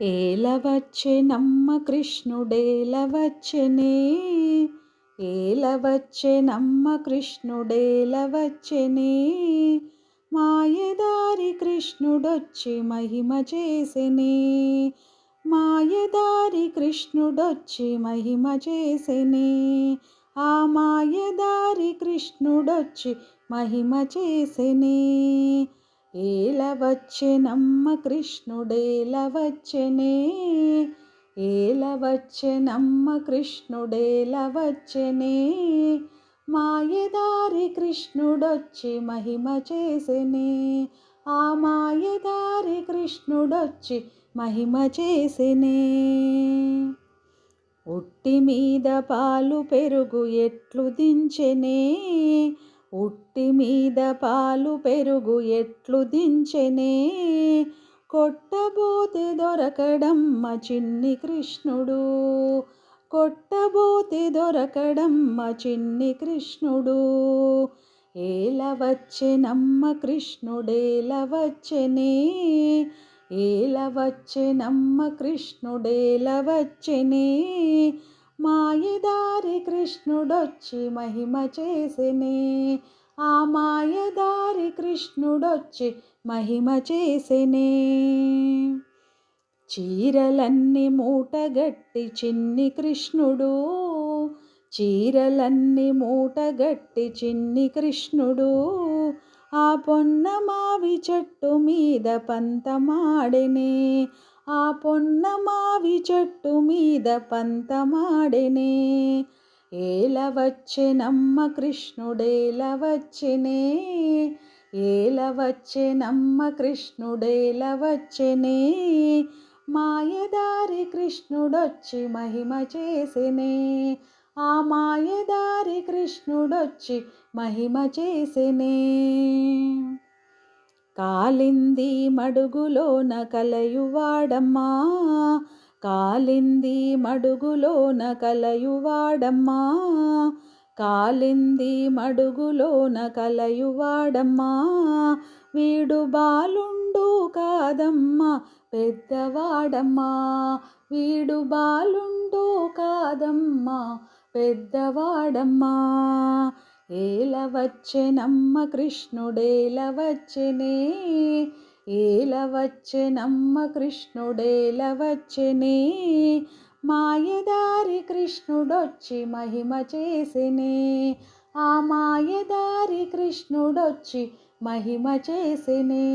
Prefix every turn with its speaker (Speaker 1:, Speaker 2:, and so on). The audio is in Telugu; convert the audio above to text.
Speaker 1: ఏలవచ్చే నమ్మ కృష్ణుడేలవచ్చనే ఏలవచ్చే నమ్మ కృష్ణుడేలవచ్చనే మాయదారి కృష్ణుడొచ్చి మహిమ చేసెనే? మాయదారి కృష్ణుడొచ్చి మహిమ చేసెనే? ఆ మాయదారి కృష్ణుడొచ్చి మహిమ చేసెనే? ఏలవచ్చెనమ్మ కృష్ణుడేలవచ్చెనే ఏలవచ్చెనమ్మ కృష్ణుడేలవచ్చెనే మాయదారి కృష్ణుడొచ్చి మహిమ చేసెనే. ఆ మాయదారి కృష్ణుడొచ్చి మహిమ చేసెనే. ఉట్టి మీద పాలు పెరుగు ఎట్లు దించెనే. ఉట్టి మీద పాలు పెరుగు ఎట్లు దించెనే? కొట్టబోతే దొరకడమ్మ చిన్ని కృష్ణుడు. కొట్టబోతే దొరకడమ్మ చిన్ని కృష్ణుడు. ఏల వచ్చెనమ్మ కృష్ణుడేల వచ్చెనే ఏల వచ్చెనమ్మ కృష్ణుడేల వచ్చెనే మాయదారి కృష్ణుడొచ్చి మహిమ చేసెనే. ఆ మాయదారి కృష్ణుడొచ్చి మహిమ చేసెనే. చీరలన్నీ మూటగట్టి చిన్ని కృష్ణుడు. చీరలన్నీ మూటగట్టి చిన్ని కృష్ణుడు. ఆ పొన్నమావి చెట్టు మీద పంతమాడెనే. ఆ పొన్న మావి చెట్టు మీద పంతమాడెనే. ఏలవచ్చెనమ్మ కృష్ణుడేలవచ్చెనే ఏలవచ్చెనమ్మ కృష్ణుడేలవచ్చెనే మాయదారి కృష్ణుడొచ్చి మహిమ చేసెనే. ఆ మాయదారి కృష్ణుడొచ్చి మహిమ చేసెనే. కాలింది మడుగులోన కలయువాడమ్మా. కాలింది మడుగులోన కలయువాడమ్మా. కాలింది మడుగులోన కలయువాడమ్మా. వీడు బాలుండు కాదమ్మా పెద్దవాడమ్మా. వీడు బాలుండు కాదమ్మా పెద్దవాడమ్మా. ఏలవచ్చెనమ్మ కృష్ణుడేలవచ్చెనే ఏలవచ్చెనమ్మ కృష్ణుడేలవచ్చెనే మాయదారి కృష్ణుడొచ్చి మహిమ చేసినే? ఆ మాయదారి కృష్ణుడొచ్చి మహిమ చేసినే?